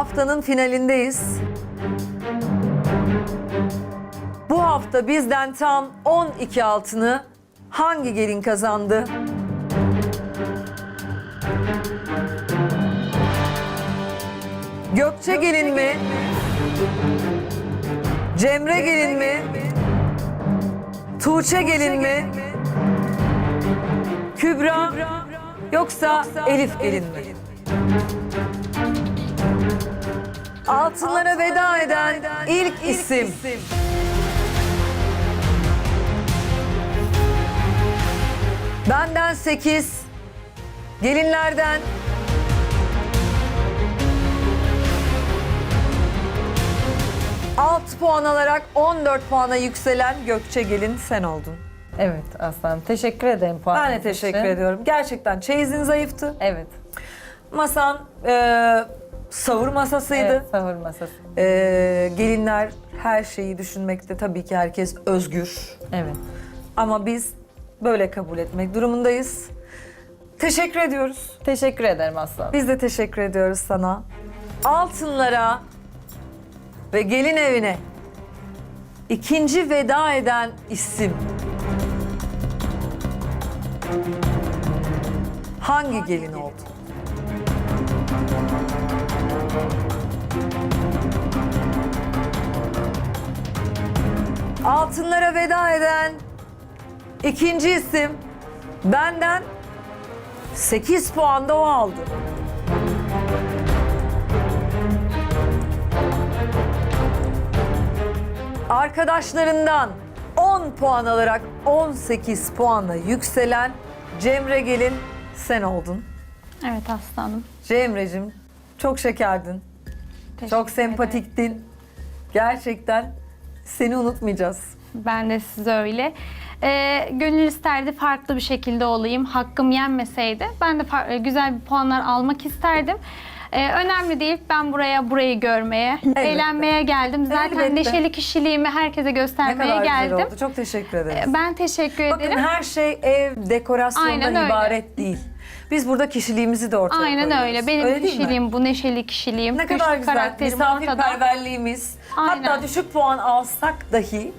Haftanın finalindeyiz. Bu hafta bizden tam 12 altını hangi gelin kazandı? Gökçe gelin mi? Cemre gelin mi? Tuğçe gelin mi? Kübra yoksa Elif gelin mi? Altınlara veda eden ilk isim. Benden 8, gelinlerden Alt puan alarak 14 puana yükselen Gökçe Gelin sen oldun. Evet aslanım. Teşekkür ederim Ben puanınız de teşekkür için. ediyorum. Gerçekten çeyizin zayıftı. Evet. Masan e, savur masasıydı. Evet, sahur masası. E, gelinler her şeyi düşünmekte tabii ki herkes özgür. Evet. Ama biz böyle kabul etmek durumundayız. Teşekkür ediyoruz. Teşekkür ederim aslanım. Biz de teşekkür ediyoruz sana. Altınlara ve gelin evine ikinci veda eden isim. Hangi gelin oldu? Altınlara veda eden ikinci isim benden 8 puan da o aldı. Arkadaşlarından 10 puan alarak 18 puanla yükselen Cemre Gelin sen oldun. Evet aslanım. Cemre'cim çok şekerdin. Teşekkür Çok sempatiktin. Gerçekten seni unutmayacağız. Ben de size öyle. Ee, gönül isterdi farklı bir şekilde olayım. Hakkım yenmeseydi. Ben de far- e, güzel bir puanlar almak isterdim. Ee, önemli değil. Ben buraya burayı görmeye, eğlenmeye geldim. Zaten Elbette. neşeli kişiliğimi herkese Ne göstermeye kadar geldim. güzel oldu. Çok teşekkür ederiz. Ee, Ben teşekkür Bakın ederim. her şey ev dekorasyondan Aynen öyle. ibaret değil. Biz burada kişiliğimizi de ortaya Aynen koyuyoruz. öyle. Benim değil mi? kişiliğim bu neşeli kişiliğim. Ne kadar güzel. karakterim ortada. Misafirperverliğimiz. Aynen. Hatta düşük puan alsak dahi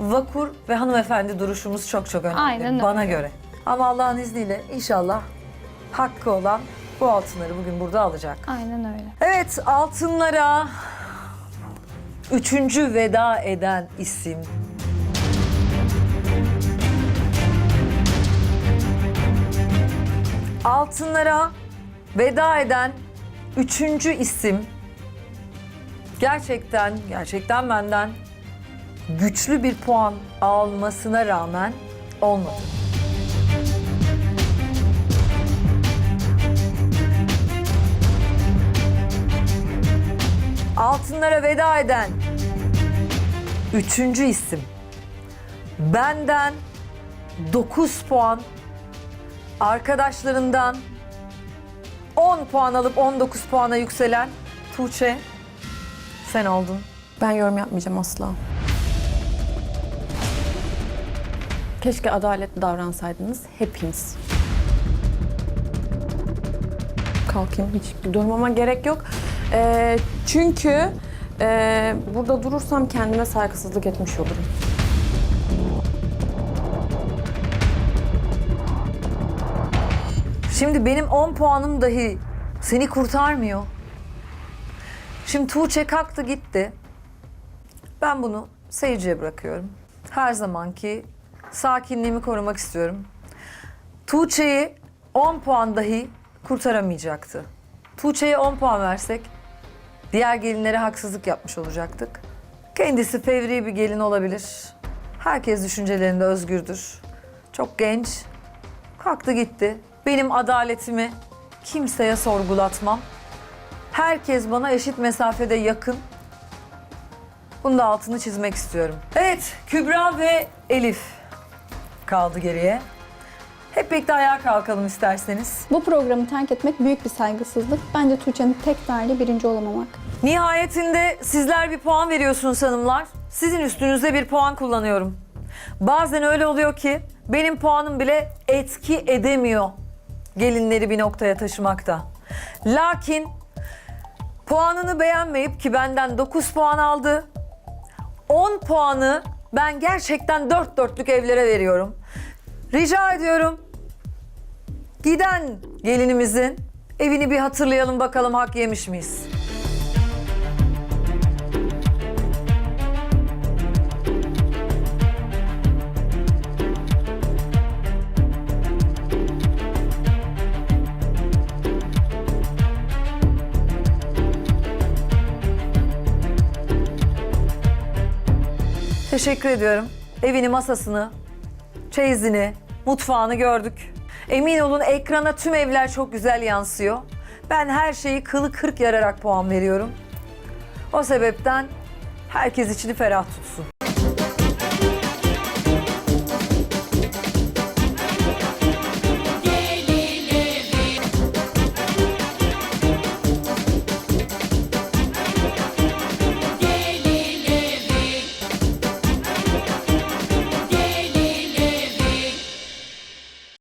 vakur ve hanımefendi duruşumuz çok çok önemli. Aynen Bana öyle. göre. Ama Allah'ın izniyle inşallah hakkı olan bu altınları bugün burada alacak. Aynen öyle. Evet altınlara üçüncü veda eden isim. Altınlara veda eden üçüncü isim gerçekten gerçekten benden güçlü bir puan almasına rağmen olmadı. Altınlara veda eden üçüncü isim. Benden 9 puan, arkadaşlarından 10 puan alıp 19 puana yükselen Tuğçe sen oldun. Ben yorum yapmayacağım asla. Keşke adaletli davransaydınız hepiniz. Kalkayım hiç durmama gerek yok. Ee, çünkü e, burada durursam kendime saygısızlık etmiş olurum. Şimdi benim 10 puanım dahi seni kurtarmıyor. Şimdi Tuğçe kalktı gitti. Ben bunu seyirciye bırakıyorum. Her zamanki sakinliğimi korumak istiyorum. Tuğçe'yi 10 puan dahi kurtaramayacaktı. Tuğçe'ye 10 puan versek diğer gelinlere haksızlık yapmış olacaktık. Kendisi fevri bir gelin olabilir. Herkes düşüncelerinde özgürdür. Çok genç, Kalktı gitti. Benim adaletimi kimseye sorgulatmam. Herkes bana eşit mesafede yakın. Bunun da altını çizmek istiyorum. Evet, Kübra ve Elif kaldı geriye. Hep birlikte ayağa kalkalım isterseniz. Bu programı terk etmek büyük bir saygısızlık. Bence Tuğçe'nin tek derdi birinci olamamak. Nihayetinde sizler bir puan veriyorsunuz hanımlar. Sizin üstünüzde bir puan kullanıyorum. Bazen öyle oluyor ki benim puanım bile etki edemiyor gelinleri bir noktaya taşımakta. Lakin Puanını beğenmeyip ki benden 9 puan aldı. 10 puanı ben gerçekten dört dörtlük evlere veriyorum. Rica ediyorum. Giden gelinimizin evini bir hatırlayalım bakalım hak yemiş miyiz? Teşekkür ediyorum. Evini, masasını, çeyizini, mutfağını gördük. Emin olun ekrana tüm evler çok güzel yansıyor. Ben her şeyi kılı kırk yararak puan veriyorum. O sebepten herkes içini ferah tutsun.